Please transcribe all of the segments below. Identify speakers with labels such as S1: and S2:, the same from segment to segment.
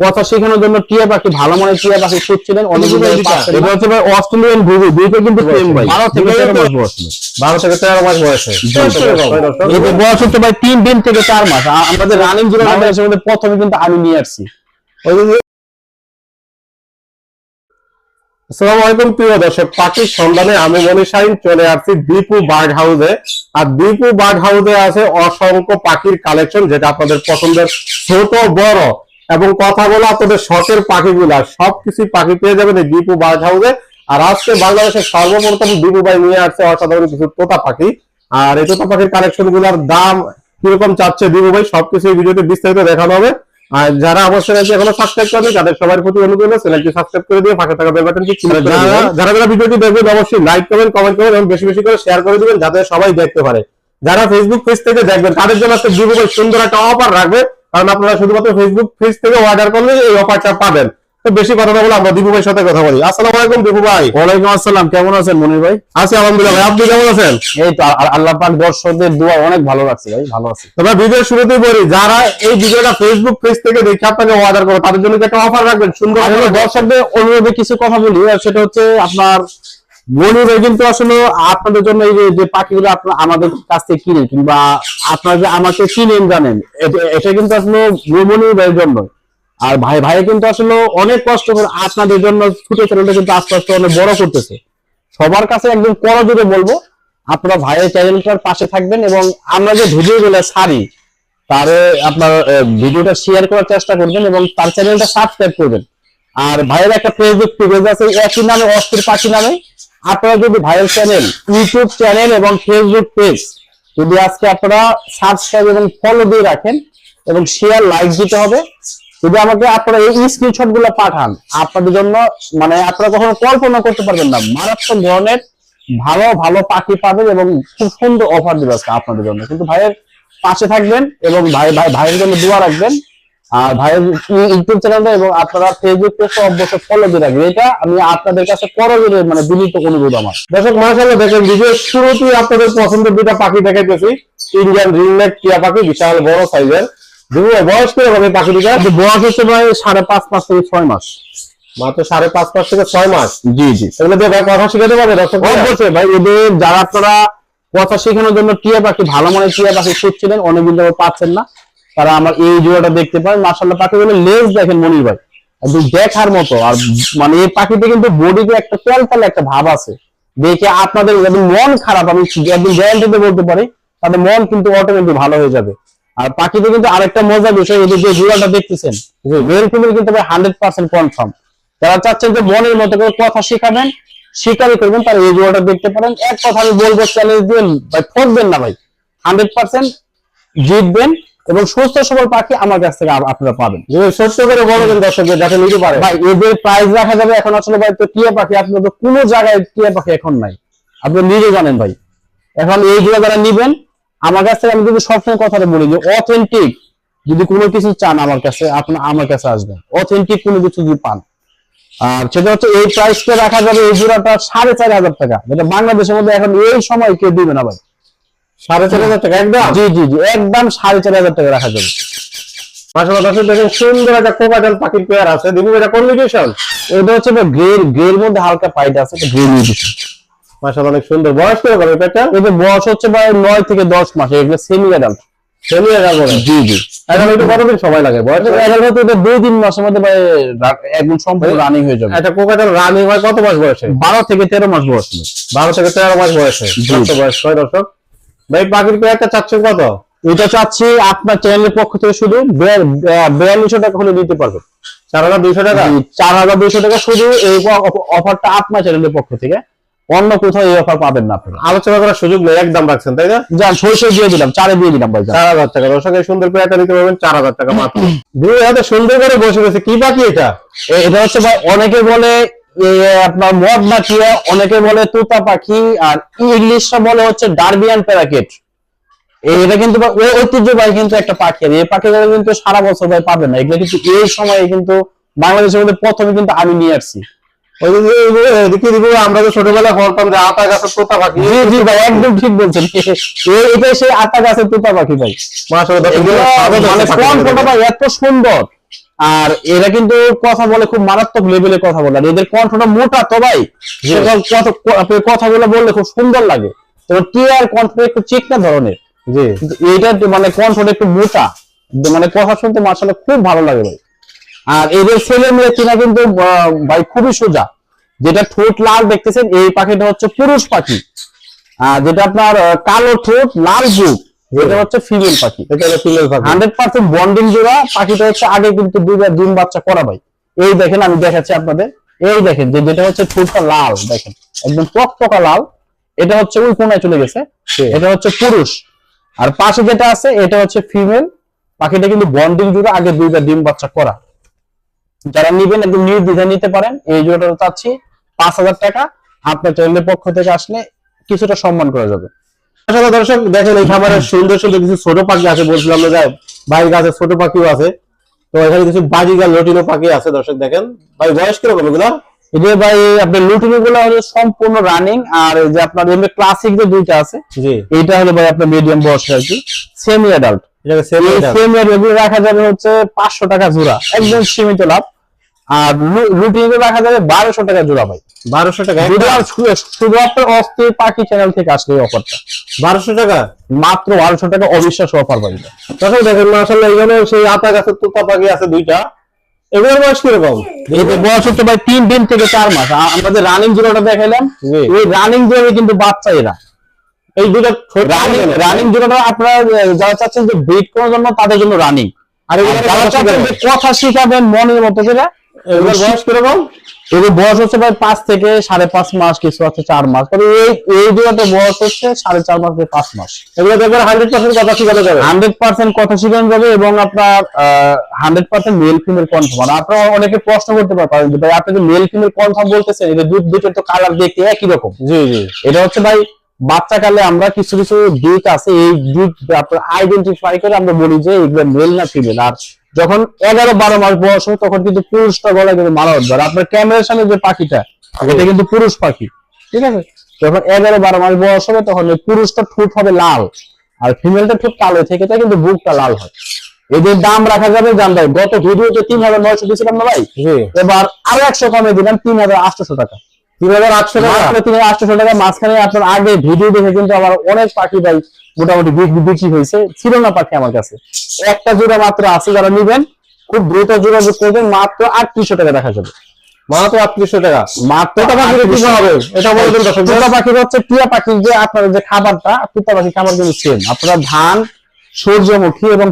S1: কথা শেখানোর জন্য টিয়া পাখি ভালো মানের টিয়া পাখি খুঁজছিলেন হচ্ছে ভাই অস্ট্রেলিয়ান ঘুঘু দুইটা কিন্তু সেম ভাই। বারো থেকে তেরো মাস বয়স।
S2: থেকে তেরো মাস বয়সে
S1: এদের বয়স হচ্ছে ভাই তিন দিন থেকে চার মাস। আমাদের রানিং জিরো মধ্যে প্রথমে কিন্তু আমি নিয়ে আসছি।
S2: আসসালামু আলাইকুম প্রিয় দর্শক পাখির সন্ধানে আমি মনি শাহিন চলে আসছি দীপু বার্ড হাউসে আর দীপু বার্ড হাউসে আছে অসংখ্য পাখির কালেকশন যেটা আপনাদের পছন্দের ছোট বড়। এবং কথা বলা আপনাদের শখের পাখিগুলা সবকিছু পাখি পেয়ে যাবেন এই দীপু বার্ড হাউসে। আর আজকে বাংলাদেশের সর্বপ্রথম দীপু ভাই নিয়ে আসছে অসাধারণ কিছু তোতা পাখি। আর এই তোতা পাখির কালেকশনগুলার দাম কীরকম চাচ্ছে দীপু ভাই সবকিছু এই ভিডিওতে বিস্তারিত দেখানো হবে। আর যারা এখনও সাবস্ক্রাইব করেনি তাদের সবার প্রতি অনুরোধ হলো চ্যানেলটি সাবস্ক্রাইব করে দিয়ে পাশে থাকা বেল বাটনটি ক্লিক করে
S1: যারা-
S2: যারা যারা ভিডিওটি দেখবেন অবশ্যই লাইক করবেন কমেন্ট করবেন এবং বেশি বেশি করে শেয়ার করে দিবেন যাতে সবাই দেখতে পারে। যারা ফেসবুক পেজ থেকে দেখবেন তাদের জন্য একটা ভাই সুন্দর একটা অফার রাখবে। কারণ আপনারা শুধুমাত্র ফেসবুক পেজ থেকে অর্ডার করলে এই অফারটা পাবেন। তো বেশি কথা না বলে আমরা দিবু ভাইয়ের সাথে কথা বলি। আসসালামু আলাইকুম দিবু ভাই।
S1: ওয়ালাইকুম আসসালাম কেমন আছেন মনির ভাই?
S2: আছি আলহামদুলিল্লাহ ভাই আপনি কেমন আছেন?
S1: এই তো আল্লাহ পাক দর্শকদের দোয়া অনেক ভালো লাগছে ভাই ভালো আছে।
S2: তোমরা ভিডিও শুরুতেই বলি যারা এই ভিডিওটা ফেসবুক পেজ থেকে দেখে আপনাকে অর্ডার করে তাদের জন্য একটা অফার রাখবেন? সুন্দর
S1: দর্শকদের অনুরোধে কিছু কথা বলি আর সেটা হচ্ছে আপনার মনির কিন্তু আসলে আপনাদের জন্য এই যে- পাখিগুলো আপনার আমাদের কাছ থেকে কিনে কিংবা আপনারা যে আমাকে চিনেন, জানেন এটা- কিন্তু আসলে ভাইয়ের জন্য। আর ভাই ভাই কিন্তু আসলে অনেক কষ্ট করে আপনাদের জন্য ছোট চ্যানেলটা কিন্তু আস্তে আস্তে অনেক বড় করতেছে। সবার কাছে একদম করো জুড়ে বলব, আপনারা ভাইয়ের চ্যানেলটার পাশে থাকবেন এবং আমরা যে ভিডিওগুলো ছাড়ি, তারে আপনার ভিডিওটা শেয়ার করার চেষ্টা করবেন এবং তার চ্যানেলটা সাবস্ক্রাইব করবেন। আর ভাইয়ের একটা ফেসবুক পেজ আছে, একই নামে অস্থির পাখি নামে। আপনারা যদি ভাইয়ের চ্যানেল ইউটিউব চ্যানেল এবং ফেসবুক পেজ যদি আজকে আপনারা সাবস্ক্রাইব এবং ফলো দিয়ে রাখেন এবং শেয়ার লাইক দিতে হবে, যদি আমাকে আপনারা এই স্ক্রিনশটগুলো পাঠান, আপনাদের জন্য মানে আপনারা কখনো কল্পনা করতে পারবেন না, মারাত্মক ধরনের ভালো ভালো পাখি পাবেন এবং খুব সুন্দর অফার দিবে আপনাদের জন্য। কিন্তু ভাইয়ের পাশে থাকবেন এবং ভাই ভাই, ভাইয়ের জন্য দোয়া রাখবেন। আর ভাইয়ের ইউটিউব চ্যানেলটা এবং আপনারা ফেসবুক পেজটা অবশ্যই ফলো দিয়ে রাখবেন। এটা আমি আপনাদের কাছে করজোরে মানে বিনীত অনুরোধ আমার।
S2: দর্শক মাসাল্লাহ দেখেন ভিডিও শুরুতেই আপনাদের পছন্দের দুইটা পাখি দেখাইতেছি ইন্ডিয়ান রিংনেক টিয়া পাখি বিশাল বড় সাইজের বয়স কীরকম হবে পাখি দুটা
S1: বয়স হচ্ছে ভাই সাড়ে পাঁচ মাস থেকে ছয় মাস।
S2: মাত্র সাড়ে পাঁচ মাস থেকে ছয় মাস?
S1: জি জি।
S2: এগুলো দিয়ে ভাই কথা শিখাতে পারবে দর্শক ভাইরা?
S1: অবশ্যই ভাই এদের যারা আপনারা কথা শেখানোর জন্য টিয়া পাখি ভালো মানের টিয়া পাখি খুঁজছিলেন অনেকদিন যাবত পাচ্ছেন না। তারা আমার এই জোড়াটা দেখতে পারেন মার্শাল্লাহ পাখিগুলো লেজ দেখেন মনির ভাই। একদম দেখার মতো। আর মানে এই পাখিতে কিন্তু বডিতে একটা তেলতালে একটা ভাব আছে। দেখে আপনাদের একদম মন খারাপ, আমি একদম গ্যারান্টিতে বলতে পারি, তাদের মন কিন্তু অটোমেটিক ভালো হয়ে যাবে। আর পাখিতে কিন্তু আরেকটা মজার বিষয় এদের যে জোড়াটা দেখতেছেন মেল ফিমেল কিন্তু হান্ড্রেড পার্সেন্ট কনফার্ম যারা চাচ্ছেন যে মনের মতো করে কথা শেখাবেন স্বীকারই করবেন, তারা এই জোড়াটা দেখতে পারেন। এক কথা আমি বলব চ্যালেঞ্জ দিন, ভাই ঠকবেন না ভাই। হান্ড্রেড পার্সেন্ট জিতবেন। এবং সুস্থ সবল পাখি আমার কাছ থেকে আপনারা পাবেন।
S2: সত্য করে বলবেন দর্শকদের যাতে নিতে পারে।
S1: ভাই এদের প্রাইস রাখা যাবে এখন আসলে ভাই তো টিয়া পাখি আপনার তো কোনো জায়গায় টিয়া পাখি এখন নাই। আপনি নিজে জানেন ভাই। এখন এই জোড়া যারা নিবেন আমার কাছ থেকে আমি কিন্তু সবসময় কথাটা বলি যে অথেন্টিক যদি কোনো কিছু চান আমার কাছে আপনার আমার কাছে আসবেন। অথেন্টিক কোনো কিছু যদি পান। আর সেটা হচ্ছে এই প্রাইসটা রাখা যাবে এই জোড়াটা সাড়ে চার হাজার টাকা। যেটা বাংলাদেশের মধ্যে এখন এই সময় কেউ দিবে না ভাই।
S2: সাড়ে চার হাজার টাকা একদম?
S1: জি জি জি একদম সাড়ে চার হাজার টাকা রাখা যাবে।
S2: মাসাল্লাহ দেখেন সুন্দর একটা কোকাটেল পাখির পেয়ার আছে। দিবু এটা কোন মিউটেশন
S1: এটা হচ্ছে গ্রে গ্রের মধ্যে হালকা পাইট আছে গ্রে নিউট্রিশন
S2: মাসাল্লাহ অনেক সুন্দর। বয়স কীরকম এই পেয়ারটা?
S1: এদের বয়স হচ্ছে প্রায় নয় থেকে দশ মাস এগুলো সেমি অ্যাডাল্ট
S2: সেমি এরা
S1: জি জি।
S2: এখন কতদিন সময় লাগে? বয়স
S1: অ্যাডাল্ট হতে এটা দুই তিন মাসের মধ্যে একদম সম্পূর্ণ রানিং হয়ে যাবে।
S2: একটা কোকাটেল রানিং হয় কত মাস বয়সে?
S1: বারো থেকে তেরো মাস বয়স।
S2: বারো থেকে তেরো মাস বয়সে। কত বয়স ছয় দর্শক? ভাই পাখির পেয়ারটা চাচ্ছেন কত?
S1: এটা চাচ্ছি আপনার চ্যানেলের পক্ষ থেকে শুধু বিয়াল্লিশশো টাকা হলে দিতে পারবেন।
S2: চার হাজার দুইশো টাকা?
S1: চার হাজার দুইশো টাকা শুধু এই অফারটা আপনার চ্যানেলের পক্ষ থেকে। অন্য কোথাও এই অফার পাবেন না আপনারা
S2: আলোচনা করার সুযোগ নেই একদম রাখছেন তাই না?
S1: যান সরষে দিয়ে দিলাম চারে দিয়ে দিলাম ভাই
S2: চার হাজার টাকা দর্শক সুন্দর পেয়ারটা নিতে পারবেন চার হাজার টাকা মাত্র। দুই হাতে সুন্দর করে বসে রয়েছে কি পাখি এটা?
S1: এটা হচ্ছে ভাই অনেকে বলে আপনার মদ মাছিয়া অনেকে বলে তোতা পাখি আর ইংলিশটা বলে হচ্ছে ডারবিয়ান প্যারাকেট। এটা কিন্তু ঐতিহ্যবাহী কিন্তু একটা পাখি এই পাখিগুলো কিন্তু সারা বছর ভাই পাবেন না। এগুলো কিন্তু এই সময়ে কিন্তু বাংলাদেশের মধ্যে প্রথমে কিন্তু আমি নিয়ে আসছি।
S2: আমরা তো ছোটবেলায় বলতাম যে আতা গাছের তোতা পাখি।
S1: জি জি ভাই একদম ঠিক বলছেন। সেই আতা গাছের তোতা পাখি ভাই। মানে এত সুন্দর। আর এরা কিন্তু কথা বলে খুব মারাত্মক লেভেলে কথা বলে। আর এদের কণ্ঠটা মোটা তো ভাই। কথা কথাগুলো বললে খুব সুন্দর লাগে। তো টিয়ার কণ্ঠটা একটু চিকনা ধরনের?
S2: জি।
S1: একটু মানে কণ্ঠটা একটু মোটা। মানে কথা শুনতে মার্শাল্লাহ খুব ভালো লাগে ভাই। আর এদের ছেলে মেয়ে কিনা কিন্তু ভাই খুবই সোজা। যেটা ঠোঁট লাল দেখতেছেন এই পাখিটা হচ্ছে পুরুষ পাখি। আর যেটা আপনার আহ, কালো ঠোঁট লাল বুক। এটা হচ্ছে ফিমেল পাখি।
S2: এটা হলো ফিমেল পাখি।
S1: হান্ড্রেড পার্সেন্ট বন্ডিং জোড়া পাখিটা হচ্ছে আগে কিন্তু দুইবার ডিম বাচ্চা করা ভাই। এই দেখেন আমি দেখাচ্ছি আপনাদের। এই দেখেন যে যেটা হচ্ছে ঠোঁটটা লাল দেখেন একদম টকটকা লাল। এটা হচ্ছে ওই কোনায় চলে গেছে। এটা হচ্ছে পুরুষ। আর পাশে যেটা আছে এটা হচ্ছে ফিমেল পাখিটা কিন্তু বন্ডিং জোড়া আগে দুইবার ডিম বাচ্চা করা। যারা নিবেন একদম নির্দ্বিধায় নিতে পারেন এই জোড়াটা চাচ্ছি পাঁচ হাজার টাকা। আপনার চ্যানেলের পক্ষ থেকে আসলে কিছুটা সম্মান করা যাবে।
S2: আসলে দর্শক দেখেন এই সুন্দর সুন্দর কিছু ছোট পাখি আছে বলছিলাম না কাছে ছোট পাখিও আছে। তো এখানে কিছু বাজিগার লটিনো পাখি আছে দর্শক দেখেন। ভাই বয়স কীরকম এগুলা?
S1: ভাই আপনার লুটিনি গুলো হলো সম্পূর্ণ রানিং আর এই যে আপনার এমনি ক্লাসিক যে দুইটা আছে
S2: জি।
S1: এইটা হলো ভাই আপনার মিডিয়াম বয়সের আর কি সেমি অ্যাডাল্ট সেমি এগুলো রাখা যাবে হচ্ছে পাঁচশো টাকা জোড়া একদম সীমিত লাভ। আরগুলো রাখা যাবে বারোশো টাকা জোড়া ভাই।
S2: বারোশো টাকা?
S1: যদি আর শু- শুধু আপনার অস্থির পাখি চ্যানেল থেকে আসলে অফারটা
S2: বারোশো টাকা?
S1: মাত্র বারোশো টাকা অবিশ্বাস অফার পাই
S2: দর্শক দেখেন মাসাল্লাহ এখানে সেই আতা গাছের তোতা পাখি আছে দুইটা। এগুলোর বয়স কীরকম?
S1: বয়স হচ্ছে ভাই তিন দিন থেকে চার মাস। রানিং জোড়াটা দেখাইলাম। ওই রানিং কিন্তু বাচ্চা এরা।
S2: এই
S1: রানিং রানিং জোড়াটা আপনারা যারা চাচ্ছেন যে ব্রিড করার জন্য তাদের জন্য রানিং
S2: আর
S1: কথা শিখাবেন মনের মতো করে
S2: এগুলোর বয়স কীরকম?
S1: বয়স হচ্ছে ভাই পাঁচ থেকে সাড়ে পাঁচ মাস কিছু আছে চার মাস। তবে এই এই বয়স হচ্ছে সাড়ে চার মাস থেকে পাঁচ মাস।
S2: এগুলো দেখবেন হান্ড্রেড পার্সেন্ট কথা শিখানো যাবে।
S1: হান্ড্রেড পার্সেন্ট কথা শিখানো যাবে এবং আপনার hundred percent male female confirm আর আপনারা অনেকে প্রশ্ন করতে পারেন যে ভাই আপনি যে মেল ফিমেল কনফার্ম বলতেছেন এটা দুধ দুটোর তো কালার দেখতে একই রকম।
S2: জি জি।
S1: এটা হচ্ছে ভাই বাচ্চাকালে আমরা কিছু কিছু দিক আছে এই দিক আপনার আইডেন্টিফাই করে আমরা বলি যে এগুলো মেল না ফিমেল আর যখন এগারো বারো মাস বয়স হয় তখন কিন্তু পুরুষটা গলা কিন্তু মারা উঠবে। আর আপনার ক্যামেরার সামনে যে পাখিটা এটা কিন্তু পুরুষ পাখি ঠিক আছে? যখন এগারো বারো মাস বয়স হবে তখন ওই পুরুষটা ঠোঁট হবে লাল আর ফিমেলটা ঠোঁট কালো থেকে যায় কিন্তু বুকটা লাল হয়। এদের দাম রাখা যাবে জান ভাই গত ভিডিওতে তিন হাজার নয়শো দিয়েছিলাম না ভাই? এবার আরও একশো কমে দিলাম তিন হাজার আটশো টাকা।
S2: তিন হাজার আটশো টাকা?
S1: তিন হাজার আটশো টাকা মাঝখানে আপনার আগে ভিডিও দেখে কিন্তু আমার অনেক পাখি ভাই মোটামুটি বিক্রি হয়েছে। ছিল না পাখি আমার কাছে। একটা জোড়া মাত্র আছে যারা নিবেন খুব দ্রুত যোগাযোগ করবেন মাত্র আটত্রিশশো টাকা দেখা যাবে।
S2: মাত্র আটত্রিশশো টাকা?
S1: মাত্র
S2: তোতা পাখির কি হবে? এটা বলে দিন
S1: তুতা পাখির হচ্ছে টিয়া পাখির যে আপনার যে খাবারটা তুতা খাবার কিন্তু সেম আপনারা ধান সূর্যমুখী এবং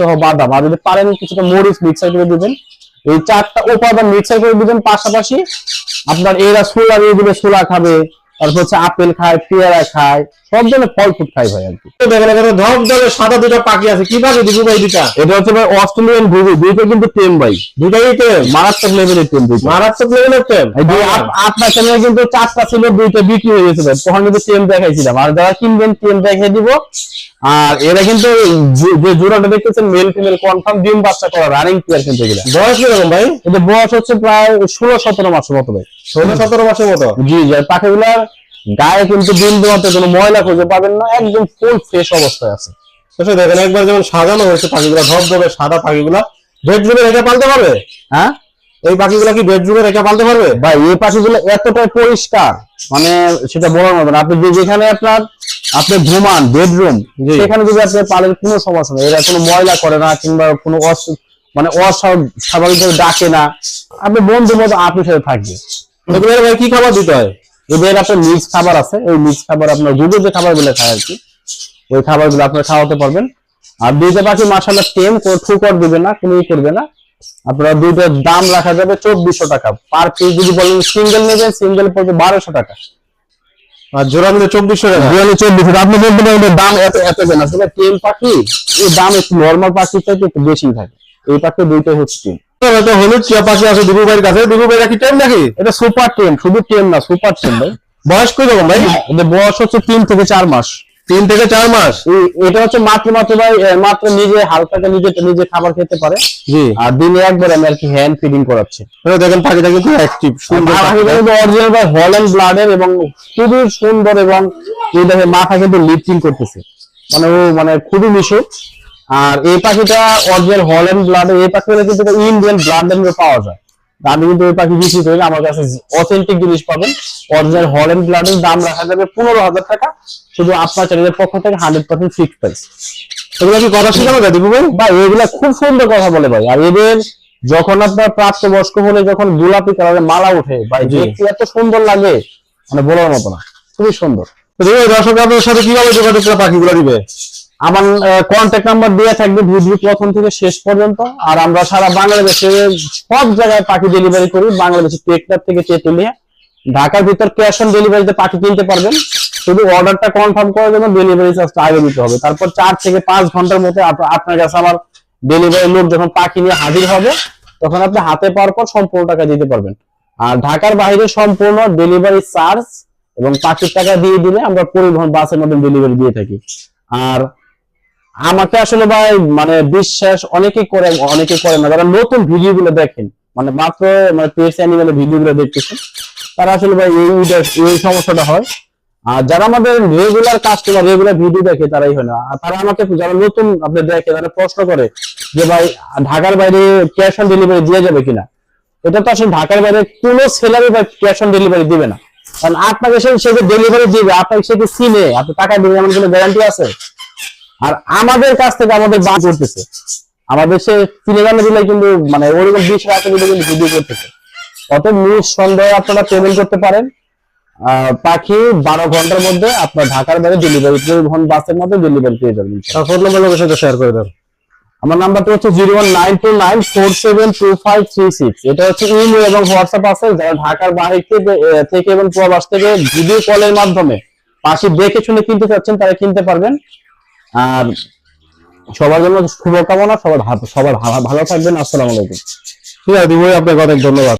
S1: সহ বাদাম আর যদি পারেন কিছুটা মরিচ মিক্সার করে দিবেন। এই চারটা উপাদান মিক্সার করে দিবেন পাশাপাশি। আপনার এরা ছোলা দিয়ে দিলে সোলা খাবে তারপর হচ্ছে আপেল খায় পেয়ারা খায় সব ধরনের ফল ফুড খায় ভাই আর কি।
S2: ধপ ধরে সাদা দুটো পাখি আছে কি পাখি দিবু ভাই দুটা
S1: এটা হচ্ছে ভাই অস্ট্রেলিয়ান ঘুঘু দুইটা কিন্তু টেম ভাই।
S2: দুটাই টেম?
S1: মারাত্মক লেভেলের টেম দুইটা।
S2: মারাত্মক লেভেলের টেম?
S1: আপনার চ্যানেলে কিন্তু চারটা ছিল দুইটা বিক্রি হয়ে গেছে ভাই। তখন কিন্তু টেম দেখাইছিলাম। আর যারা কিনবেন টেম দেখাই দিব। আর এরা কিন্তু যে জোড়াটা দেখতেছেন মেল ফিমেল কনফার্ম ডিম বাচ্চা করা রানিং প্লেয়ার কিন্তু এগুলা।
S2: বয়স কীরকম ভাই?
S1: এদের বয়স হচ্ছে প্রায় ষোলো সতেরো মাসের মতো ভাই।
S2: ষোলো সতেরো মাসের মতো?
S1: জি জি পাখিগুলার গায়ে কিন্তু বিন্দু মতো কোনো ময়লা খুঁজে পাবেন না একদম ফুল ফ্রেশ অবস্থায় আছে।
S2: দেখেন একবার যেমন সাজানো হয়েছে পাখিগুলা ধপ ধরে সাদা পাখিগুলা বেডরুমে রেখে পালতে পারবে?
S1: হ্যাঁ?
S2: এই পাখিগুলা কি বেডরুমে রেখে পালতে পারবে?
S1: ভাই এই পাখিগুলো এতটাই পরিষ্কার। মানে সেটা বলার মতন আপনি যে- যেখানে আপনার আপনি ঘুমান বেডরুম সেখানে যদি আপনি পালেন কোনো সমস্যা নেই। এরা কোনো ময়লা করে না কিংবা কোনো মানে অস্বাভাবিক ডাকে না। আপনি বন্ধু মতো আপনার সাথে থাকবে।
S2: ভাই কি খাবার দিতে হয়?
S1: এদের আপনার মিক্স খাবার আছে। ওই মিক্স খাবার আপনার গুগল যে খাবারগুলো খায় আর কি ওই খাবারগুলো আপনার খাওয়াতে পারবেন। আর দুইটা পাখি মাসাল্লাহ টেম ঠুকর দিবে না কোনো করবে না। আপনার দুইটার দাম রাখা যাবে চব্বিশশো টাকা। পার পিস যদি বলেন সিঙ্গেল নেবেন সিঙ্গেল পড়বে বারোশো টাকা।
S2: আর জোড়া নিলে চব্বিশশো টাকা।
S1: বিয়াল্লিশ চব্বিশশো আপনি বলতে পারেন দাম এত এত কেন? আসলে টেম পাখি এই দাম একটু নর্মাল চাইতে একটু বেশি থাকে। এই পাখি দুইটাই হচ্ছে টেম
S2: তো হলুদ চিয়া পাখি আছে দিবু ভাইয়ের কাছে। দিবু ভাইরা কি টাইম নাকি?
S1: এটা সুপার টেম শুধু টেম না সুপার টেম ভাই।
S2: বয়স কই রকম ভাই?
S1: এদের বয়স হচ্ছে তিন থেকে চার মাস।
S2: তিন থেকে চার মাস?
S1: এটা হচ্ছে মাত্র মাত্র ভাই মাত্র নিজে হালকাকে নিজে নিজে খাবার খেতে পারে।
S2: জি।
S1: আর দিনে একবার আমি আর কি হ্যান্ড ফিডিং করাচ্ছি।
S2: দেখেন পাখিটা কিন্তু অ্যাক্টিভ সুন্দর পাখি।
S1: অরিজিনাল ভাই হল্যান্ড ব্লাডের এবং খুবই সুন্দর এবং এই দেখে মাথা কিন্তু লিফটিং করতেছে। মানে ও মানে খুবই মিশুক আর এই পাখিটা অরিজিনাল হল্যান্ড ব্লাড এই পাখিটা কিন্তু ইন্ডিয়ান ব্লাড পাওয়া যায়। আমি কিন্তু ওই পাখি বিক্রি করি আমার কাছে অথেন্টিক জিনিস পাবেন। অরিজিনাল হল্যান্ড ব্লাডের দাম রাখা যাবে পনেরো হাজার টাকা। শুধু আপনার চ্যানেলের পক্ষ থেকে হান্ড্রেড পার্সেন্ট ফিক্স প্রাইস
S2: এগুলো কি কথা শেখানো যায় দীপু ভাই?
S1: ভাই এগুলা খুব সুন্দর কথা বলে ভাই। আর এদের যখন আপনার প্রাপ্তবয়স্ক হলে যখন গোলাপি কালারের মালা উঠে ভাই। দেখতে এত সুন্দর লাগে। মানে বলার মতো না খুবই সুন্দর।
S2: দর্শক আপনাদের সাথে কীভাবে যোগাযোগ করে পাখিগুলো দিবে?
S1: আমার কন্ট্যাক্ট নাম্বার দেওয়া থাকবে ভিডিও প্রথম থেকে শেষ পর্যন্ত। আর আমরা সারা বাংলাদেশে সব জায়গায় পাখি ডেলিভারি করি, বাংলাদেশে টেকনার থেকে তেতুলিয়া ঢাকার ভিতর ক্যাশ অন ডেলিভারিতে পাখি কিনতে পারবেন। শুধু অর্ডারটা কনফার্ম করার জন্য ডেলিভারি চার্জটা আগে দিতে হবে। তারপর চার থেকে পাঁচ ঘণ্টার মধ্যে আপনার কাছে আমার ডেলিভারি লোক যখন পাখি নিয়ে হাজির হবে, তখন আপনি হাতে পাওয়ার পর সম্পূর্ণ টাকা দিতে পারবেন। আর ঢাকার বাইরে সম্পূর্ণ ডেলিভারি চার্জ এবং পাখির টাকা দিয়ে দিলে আমরা পরিবহন বাসের মধ্যে ডেলিভারি দিয়ে থাকি। আর আমাকে আসলে ভাই মানে বিশ্বাস অনেকেই করে অনেকে করে না। যারা নতুন ভিডিও গুলো দেখেন মানে মাত্র মানে পেস অ্যানিমেলের ভিডিও গুলো দেখতেছেন, তারা আসলে ভাই এই এই সমস্যাটা হয়। আর যারা আমাদের রেগুলার কাস্টমার রেগুলার ভিডিও দেখে, তারাই হয় না। তারা আমাকে, যারা নতুন আপনি দেখে, তারা প্রশ্ন করে যে ভাই, ঢাকার বাইরে ক্যাশ অন ডেলিভারি দিয়ে যাবে কিনা? এটা তো আসলে ঢাকার বাইরে কোনো সেলারি বা ক্যাশ অন ডেলিভারি দিবে না। কারণ আপনাকে সে ডেলিভারি দিবে, আপনাকে সে কি চিনে, আপনি টাকা দিবেন, এমন কোনো গ্যারান্টি আছে? আর আমাদের কাছ থেকে আমাদের বা করতেছে। আমাদের সে সিনেমা দিলে কিন্তু মানে ওরকম বিশ রাতে কিন্তু ভিডিও করতেছে। অত নিঃসন্দেহে আপনারা পেমেন্ট করতে পারেন। পাখি বারো ঘণ্টার মধ্যে আপনার ঢাকার বাইরে ডেলিভারি পরিবহন বাসের মধ্যে ডেলিভারি পেয়ে যাবেন।
S2: ফোন নাম্বার লোকের সাথে শেয়ার করে দেন।
S1: আমার নাম্বারটা হচ্ছে zero one nine two nine four seven two five three six. এটা হচ্ছে ইমেল এবং হোয়াটসঅ্যাপ আছে। যারা ঢাকার বাইরে থেকে এবং প্রবাস থেকে ভিডিও কলের মাধ্যমে পাখি দেখে শুনে কিনতে চাচ্ছেন তারা কিনতে পারবেন। আর সবার জন্য শুভকামনা, সবার সবার ভালো থাকবেন, আসসালামু আলাইকুম।
S2: ঠিক আছে দীপু ভাই আপনাকে অনেক ধন্যবাদ।